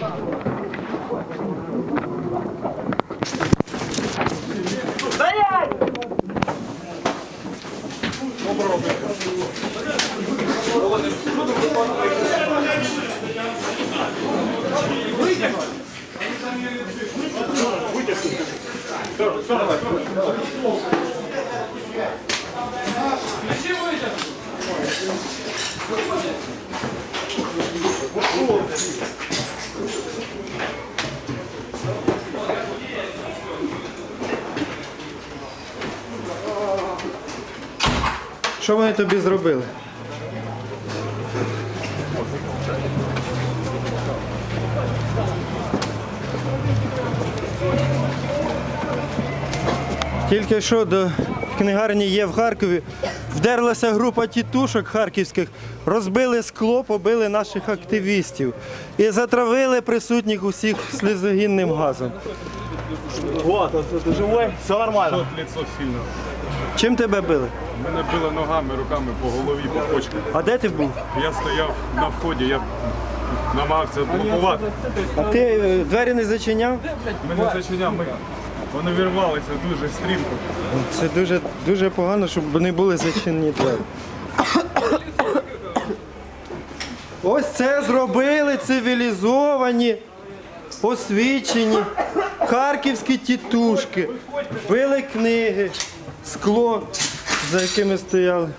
Стоять! Витягнути! Витягнути! Що вони тобі зробили? Тільки що до книгарні є в Харкові. Вдерлася група тітушок харківських, розбили скло, побили наших активістів і затравили присутніх усіх слізогінним газом. Вот, ты живой? Все нормально. Тут лицо сильно. Чим тебе били? Мене били ногами, руками по голові, по почках. А де ти був? Я стояв на вході, я намагався блокувати. А ти е, двері не зачиняв? Мене зачиняв, ми- вони вірвалися дуже стрімко. Це дуже, дуже погано, щоб не були зачинені двері. Ось це зробили цивілізовані, освічені харківські тітушки. Били книги, скло, за якими стояли.